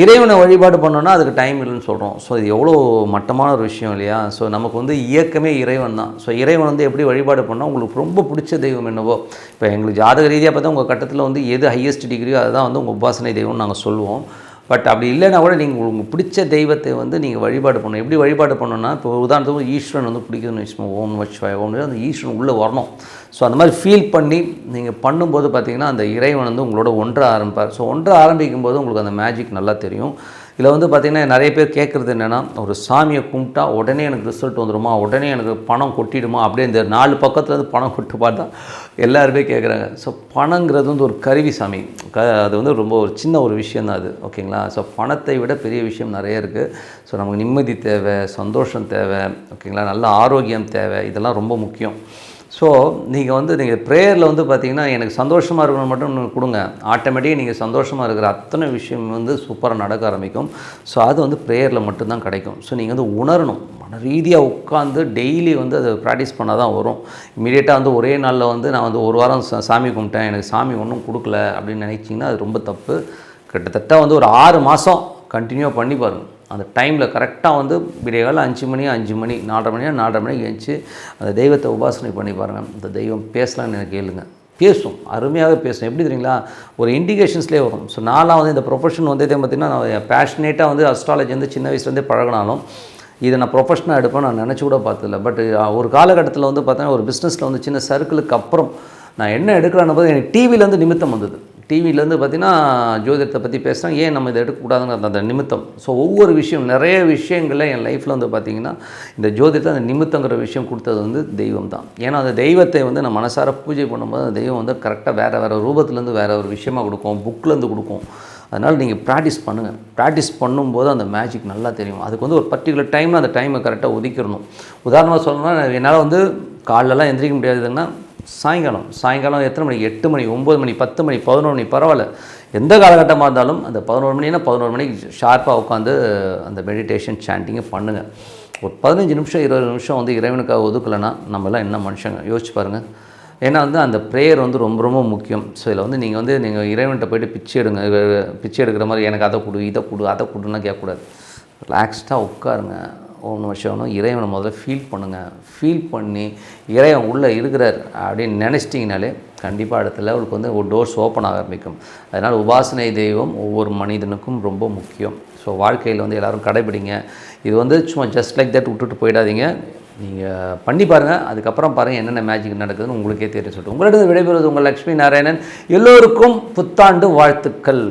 இறைவனை வழிபாடு பண்ணோன்னா அதுக்கு டைம் இல்லைன்னு சொல்கிறோம் ஸோ இது எவ்வளோ மட்டமான ஒரு விஷயம் இல்லையா? ஸோ நமக்கு வந்து இயக்கமே இறைவன் தான். ஸோ இறைவன் வந்து எப்படி வழிபாடு பண்ணால் உங்களுக்கு ரொம்ப பிடிச்ச தெய்வம் என்னவோ. இப்போ எங்களுக்கு ஜாதக ரீதியாக பார்த்தா உங்கள் கட்டத்தில் வந்து எது ஹையஸ்ட் டிகிரியோ அதுதான் வந்து உங்கள் உபாசனை தெய்வம்னு நாங்கள் சொல்லுவோம். பட் அப்படி இல்லைன்னா கூட நீங்கள் உங்களுக்கு பிடிச்ச தெய்வத்தை வந்து நீங்கள் வழிபாடு பண்ணணும். எப்படி வழிபாடு பண்ணணும்னா இப்போ உதாரணத்துக்கு ஈஸ்வரன் வந்து பிடிக்குதுன்னு வச்சுக்கோங்க. ஓம் வச்சுவாய் ஓம் அந்த ஈஸ்வரன் உள்ளே வரணும். ஸோ அந்த மாதிரி ஃபீல் பண்ணி நீங்கள் பண்ணும்போது பார்த்தீங்கன்னா அந்த இறைவன் வந்து உங்களோட ஒன்றை ஆரம்பிப்பார். ஸோ ஒன்றை ஆரம்பிக்கும் போது உங்களுக்கு அந்த மேஜிக் நல்லா தெரியும். இதில் வந்து பார்த்திங்கன்னா நிறைய பேர் கேட்குறது என்னென்னா ஒரு சாமியை கும்பிட்டா உடனே எனக்கு ரிசல்ட் வந்துடுமா உடனே எனக்கு பணம் கொட்டிடுமா? அப்படியே இந்த நாலு பக்கத்தில் வந்து பணம் கொட்டு பார்த்தா எல்லாருமே கேட்குறாங்க. ஸோ பணங்கிறது வந்து ஒரு கருவி சாமி. க அது வந்து ரொம்ப ஒரு சின்ன ஒரு விஷயம் தான் அது. ஓகேங்களா? ஸோ பணத்தை விட பெரிய விஷயம் நிறைய இருக்குது ஸோ நமக்கு நிம்மதி தேவை சந்தோஷம் தேவை. ஓகேங்களா? நல்ல ஆரோக்கியம் தேவை. இதெல்லாம் ரொம்ப முக்கியம். ஸோ நீங்கள் வந்து நீங்கள் ப்ரேயரில் வந்து பார்த்தீங்கன்னா எனக்கு சந்தோஷமாக இருக்கணும் மட்டும் கொடுங்க. ஆட்டோமேட்டிக்காக நீங்கள் சந்தோஷமாக இருக்கிற அத்தனை விஷயம் வந்து சூப்பராக நடக்க ஆரம்பிக்கும். ஸோ அது வந்து ப்ரேயரில் மட்டும்தான் கிடைக்கும். ஸோ நீங்கள் வந்து உணரணும். மன ரீதியாக உட்காந்து டெய்லி வந்து அதை ப்ராக்டிஸ் பண்ணால் தான் வரும். இமீடியட்டாக வந்து ஒரே நாளில் வந்து நான் வந்து ஒரு வாரம் சா- சாமி கும்பிட்டேன். எனக்கு சாமி ஒன்றும் கொடுக்கல அப்படின்னு நினைச்சிங்கன்னா அது ரொம்ப தப்பு. கிட்டத்தட்ட வந்து ஒரு ஆறு மாதம் கண்டினியூ பண்ணி பாருங்கள் அந்த டைமில் கரெக்டாக வந்து விடியகாலம் அஞ்சு மணி அஞ்சு மணி நாலரை மணியா நாலரை மணிக்கு எழுந்துச்சு அந்த தெய்வத்தை உபாசனை பண்ணி பாருங்கள் அந்த தெய்வம் பேசலாம்னு எனக்கு கேளுங்க. பேசும் அருமையாக பேசும். எப்படி தெரியுங்களா? ஒரு இண்டிகேஷன்ஸ்லேயே வரும். ஸோ நான்லாம் வந்து இந்த ப்ரொஃபஷன் வந்து இதே பார்த்திங்கன்னா நான் பேஷனேட்டாக வந்து அஸ்ட்ராலஜி வந்து சின்ன வயசுலேருந்தே பழகினாலும் இதை நான் ப்ரொஃபஷனாக எடுப்பேன் நான் நினச்சி கூட பார்த்ததில்ல. பட் ஒரு காலகட்டத்தில் வந்து பார்த்தோன்னா ஒரு பிஸ்னஸில் வந்து சின்ன சர்க்கிளுக்கு அப்புறம் நான் என்ன எடுக்கிறேன்னு போது எனக்கு டிவியிலேருந்து நிமித்தம் வந்தது. டிவிலேருந்து பார்த்தீங்கன்னா ஜோதிடத்தை பற்றி பேசுகிறேன். ஏன் நம்ம இதை எடுக்கக்கூடாதுங்கிற அந்த நிமித்தம். ஸோ ஒவ்வொரு விஷயம் நிறைய விஷயங்களில் என் லைஃப்பில் வந்து பார்த்திங்கன்னா இந்த ஜோதிடத்தை அந்த நிமித்தங்கிற விஷயம் கொடுத்தது வந்து தெய்வம் தான். ஏன்னா அந்த தெய்வத்தை வந்து நான் மனசார பூஜை பண்ணும்போது அந்த தெய்வம் வந்து கரெக்டாக வேறு வேறு ரூபத்துலேருந்து வேறு ஒரு விஷயமா கொடுக்கும் புக்லேருந்து கொடுக்கும். அதனால் நீங்கள் ப்ராக்டிஸ் பண்ணுங்கள் ப்ராக்டிஸ் பண்ணும்போது அந்த மேஜிக் நல்லா தெரியும். அதுக்கு வந்து ஒரு பர்டிகுலர் டைமில் அந்த டைமை கரெக்டாக ஒதுக்கிடணும். உதாரணமாக சொல்லணும்னா என்னால் வந்து காலெலாம் எந்திரிக்க முடியாதுன்னா சாயங்காலம். சாயங்காலம் எத்தனை மணிக்கு எட்டு மணி ஒம்பது மணி பத்து மணி பதினோரு மணி பரவாயில்ல. எந்த காலகட்டமாக இருந்தாலும் அந்த பதினோரு மணினா பதினோரு மணிக்கு ஷார்ப்பாக உட்காந்து அந்த மெடிடேஷன் சாண்டிங்கை பண்ணுங்கள் ஒரு பதினஞ்சு நிமிஷம் இருபது நிமிஷம் வந்து இறைவனுக்காக ஒதுக்கலைன்னா நம்மளாம் என்ன மனுஷங்க? யோசிச்சு பாருங்கள் ஏன்னா வந்து அந்த ப்ரேயர் வந்து ரொம்ப ரொம்ப முக்கியம். ஸோ இதில் வந்து நீங்கள் வந்து நீங்கள் இறைவன்கிட்ட போயிட்டு பிச்சை எடுங்க. பிச்சை எடுக்கிற மாதிரி எனக்கு அதை கொடு இதை கொடு அதை கொடுன்னா கேட்கக்கூடாது. ரிலாக்ஸ்டாக உட்காருங்க. ஒன்று வருஷம் இறைவனை முதல்ல ஃபீல் பண்ணுங்கள் ஃபீல் பண்ணி இறைவன் உள்ளே இருக்கிறார் அப்படின்னு நினச்சிட்டிங்கனாலே கண்டிப்பாக அடுத்த லெவலுக்கு வந்து ஒரு டோர்ஸ் ஓப்பன் ஆக ஆரம்பிக்கும். அதனால் உபாசனை தெய்வம் ஒவ்வொரு மனிதனுக்கும் ரொம்ப முக்கியம். ஸோ வாழ்க்கையில் வந்து எல்லோரும் கடைபிடிங்க. இது வந்து சும்மா ஜஸ்ட் லைக் தட் விட்டுட்டு போயிடாதீங்க. நீங்கள் பண்ணி பாருங்கள் அதுக்கப்புறம் பாருங்கள் என்னென்ன மேஜிக் நடக்குதுன்னு உங்களுக்கே தெரியும் சொல்லிட்டு. உங்களிடம் விடைபெறுவது உங்கள் லக்ஷ்மி நாராயணன். எல்லோருக்கும் புத்தாண்டு வாழ்த்துக்கள்.